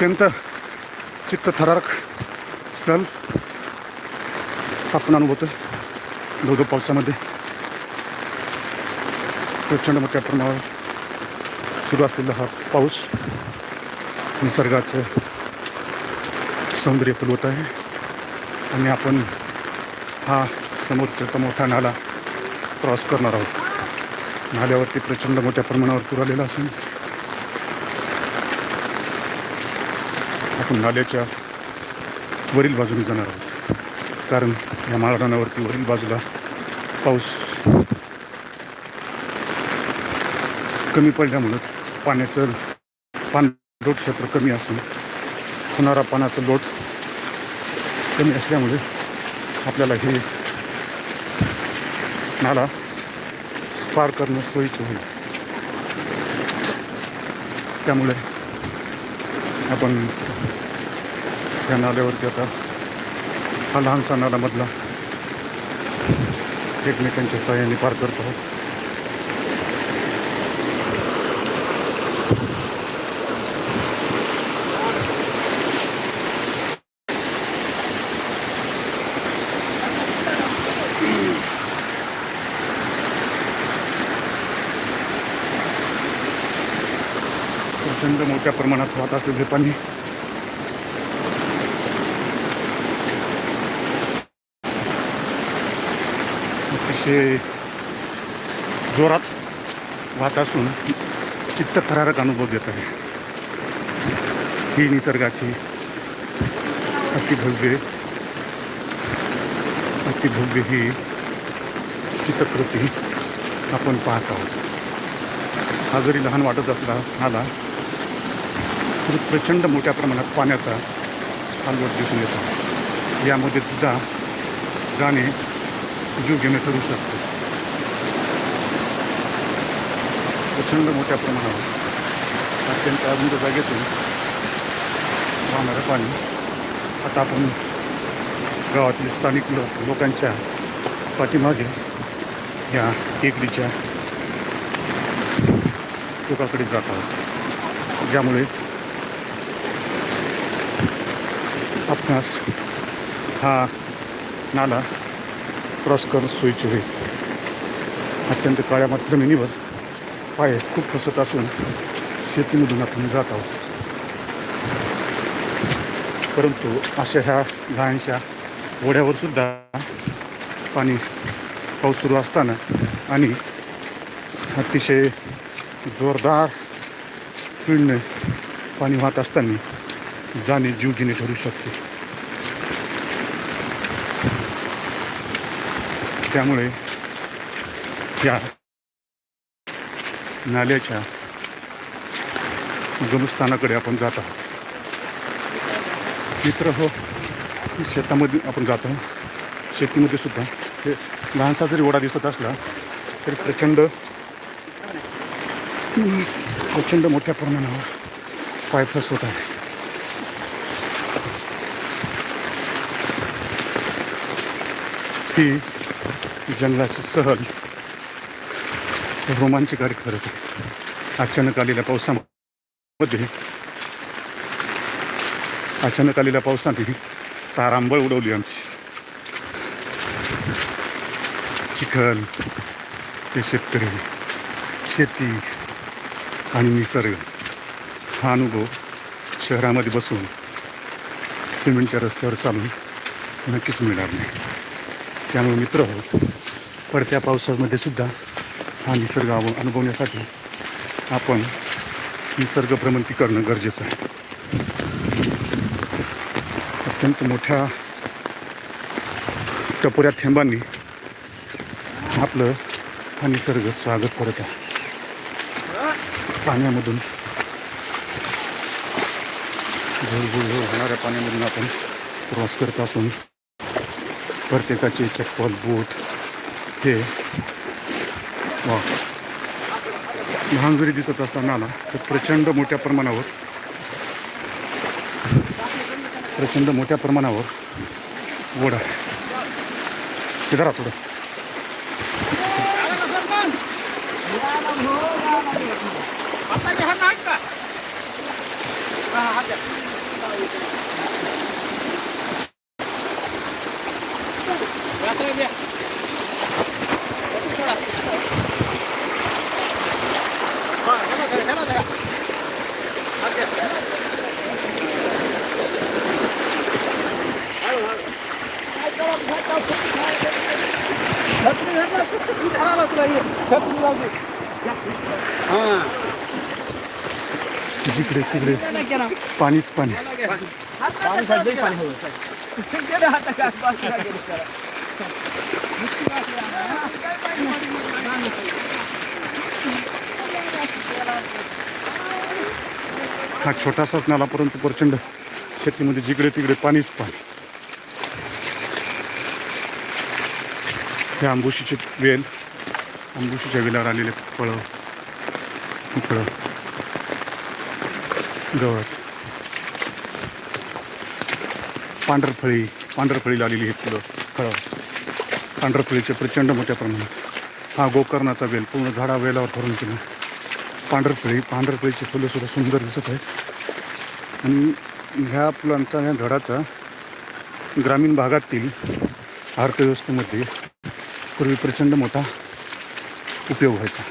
अत्यंत चित्तथरारक स्थल आपण अनुभवतो धोधो पावसामध्ये. प्रचंड मोठ्या प्रमाणावर सुरू असलेला हा पाऊस निसर्गाचं सौंदर्य फुलवत आहे. आणि आपण हा समुद्राचा मोठा नाला क्रॉस करणार आहोत. नाल्यावरती प्रचंड मोठ्या प्रमाणावर पूर आलेला असून आपण नाल्याच्या वरील बाजूने जाणार आहोत. कारण या माळरानावरती वरील बाजूला पाऊस कमी पडल्यामुळं पाण्याचं पाण लोट क्षेत्र कमी असून होणारा पाण्याचं लोट कमी असल्यामुळे आपल्याला हे नाला पार करणं सोयीचं होईल. त्यामुळे आपण या नाल्यावरती आता हा लहानसा नालामधला एकमेकांच्या सहाय्याने पार करत आहोत. प्रचंड मोठ्या प्रमाणात वाहत असलेले पाणी. अतिशय जोरात वाहत असून चित्तथरारक अनुभव देत आहे. ही निसर्गाची अतिभव्य अतिभव्य ही चित्रकृती आपण पाहत आहोत. हा जरी लहान वाटत असला आला तरी प्रचंड मोठ्या प्रमाणात पाण्याचा हालवट दिसून येतो. यामध्ये सुद्धा जाणे जीव घेणे ठरू शकते. प्रचंड मोठ्या प्रमाणावर अत्यंत अरुंद जागेतून वाहणारं पाणी आता आपण गावातील स्थानिक लोक लोकांच्या पाठीमागे या टेकडीच्या टोकाकडे जात आहोत. ज्यामुळे आपणास हा नाला क्रॉस करणं सोयीचे होईल. अत्यंत काळ्या मात जमिनीवर पाय खूप फसत असून शेतीमधून आपण जात आहोत. परंतु अशा ह्या गायांच्या ओढ्यावर सुद्धा पाणी पाऊस सुरू असताना आणि अतिशय जोरदार स्पीडने पाणी वाहत असताना जाणे जीवघेणे ठरू शकते. त्यामुळे या नाल्याच्या गमस्थानाकडे आपण जात आहोत. मित्र हो शेतामध्ये आपण जातो शेतीमध्ये सुद्धा हे लहानसा जरी ओढा दिसत असला तरी प्रचंड प्रचंड मोठ्या प्रमाणावर पायफस होत आहे. ही जंगलाची सहल. रोमांचकारी ठरत अचानक आलेल्या पावसामध्ये अचानक आलेल्या पावसाने तारांबळ उडवली आमची. चिखल ते शेतकरी शेती आणि निसर्ग. हा अनुभव शहरामध्ये बसून सिमेंटच्या रस्त्यावर चालून नक्कीच मिळणार नाही. त्यामुळे मित्र आहोत पडत्या पावसामध्ये सुद्धा हा निसर्ग अनुभवण्यासाठी आपण निसर्ग भ्रमंती करणं गरजेचं आहे. अत्यंत मोठ्या टपोऱ्या थेंबांनी आपलं हा निसर्ग स्वागत करत आहे. पाण्यामधून झुळझुळ होणाऱ्या पाण्यामधून आपण क्रॉस करत असून प्रत्येकाचे चप्पल बूट हे वा लहान दिसत असताना ना तर प्रचंड मोठ्या प्रमाणावर प्रचंड मोठ्या प्रमाणावर ओढ आहे इधर आ थोडं जिकडे तिकडे पाणीच पाणी हा छोटासाच नाला परंतु प्रचंड शेतीमध्ये जिकडे तिकडे पाणीच पाणी. हे आंबुशीचे वेल आंबुशीच्या वेलावर आलेले फळं फळं. गवत. पांढरफळी पांढरफळीला आलेली हे फुलं फळं. पांढरफळीचे प्रचंड मोठ्या प्रमाणात. हा गोकर्णाचा वेल पूर्ण झाडा वेलावर धरून केला. पांढरफळी पांढरफळीची फुलंसुद्धा सुंदर दिसत आहेत. आणि ह्या फुलांचा ह्या झाडाचा ग्रामीण भागातील अर्थव्यवस्थेमध्ये पूर्वी प्रचंड मोठा उपयोग व्हायचा.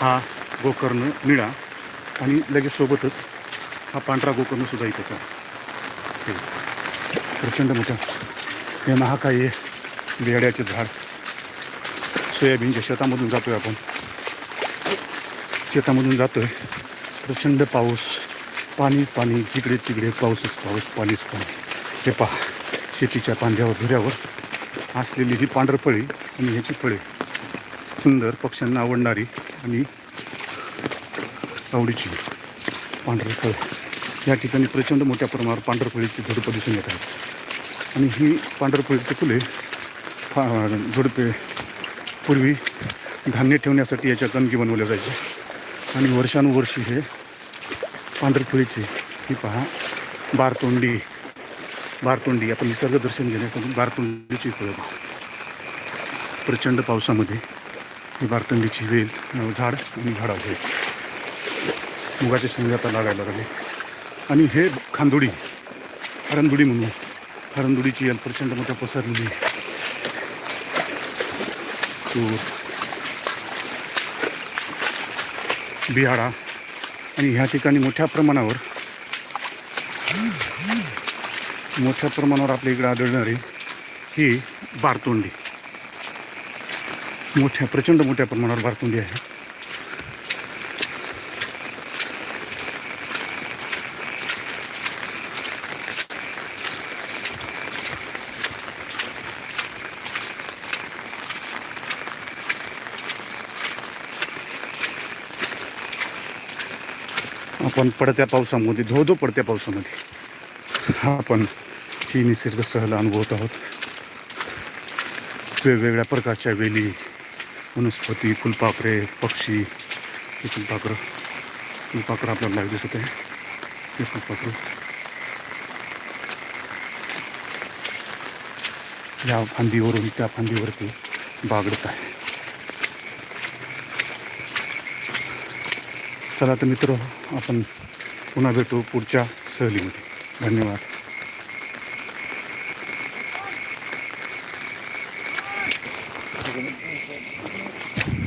हा गोकर्ण निळा आणि लगेच सोबतच हा पांढरा गोकर्ण सुद्धा इथं होता. हे प्रचंड मोठं. हे महाकाय बेड्याचे झाड. सोयाबीनच्या शेतामधून जातोय आपण. शेतामधून जातोय. प्रचंड पाऊस. पाणी पाणी. जिकडे तिकडे पाऊसच पाऊस पाणीच पाणी. हे पहा. शेतीच्या पांद्यावर धुऱ्यावर असलेली ही पांढरफळी आणि ह्याची फळे सुंदर पक्ष्यांना आवडणारी आणि आवडीची पांढरफळे या ठिकाणी प्रचंड मोठ्या प्रमाणावर पांढरफळीची झुडपं दिसून येत आहेत. आणि ही पांढरफळीची फुले फा झुडपे पूर्वी धान्य ठेवण्यासाठी याच्या कणकी बनवल्या जायचे. आणि वर्षानुवर्षी हे पांढरफळीचे ही पहा बारतोंडी बारतोंडी आपण निसर्ग दर्शन घेण्यासाठी बारतोंडीची फळं प्रचंड पावसामध्ये ही बारतोंडीची वेल झाड आणि झाडावर आहे मुगाचे शेंगे आता लागायला लागले. आणि हे खांदोडी हरंदुडी म्हणून. हरंदुडीची यल प्रचंड मोठ्या पसरलेली तूर बिहाडा आणि ह्या ठिकाणी मोठ्या प्रमाणावर मोठ्या प्रमाणावर आपल्या इकडे आढळणारी ही बारतोंडी. मोठ्या प्रचंड मोठ्या प्रमाणावर बारतोंडी आहे. आपण पडत्या पावसामध्ये धो धो पडत्या पावसामध्ये. आपण ही निसर्ग सहल अनुभवत आहोत. वेगवेगळ्या प्रकारच्या वेली वनस्पती फुलपाखरे पक्षी हे फुलपाखरं. फुलपाखरं आपल्याला लाईव्ह दिसत आहे. हे फुलपाखरं. या फांदीवरून त्या फांदीवरती बागडत आहे. चला तर मित्र आपण पुन्हा भेटू पुढच्या सहलीमध्ये. धन्यवाद.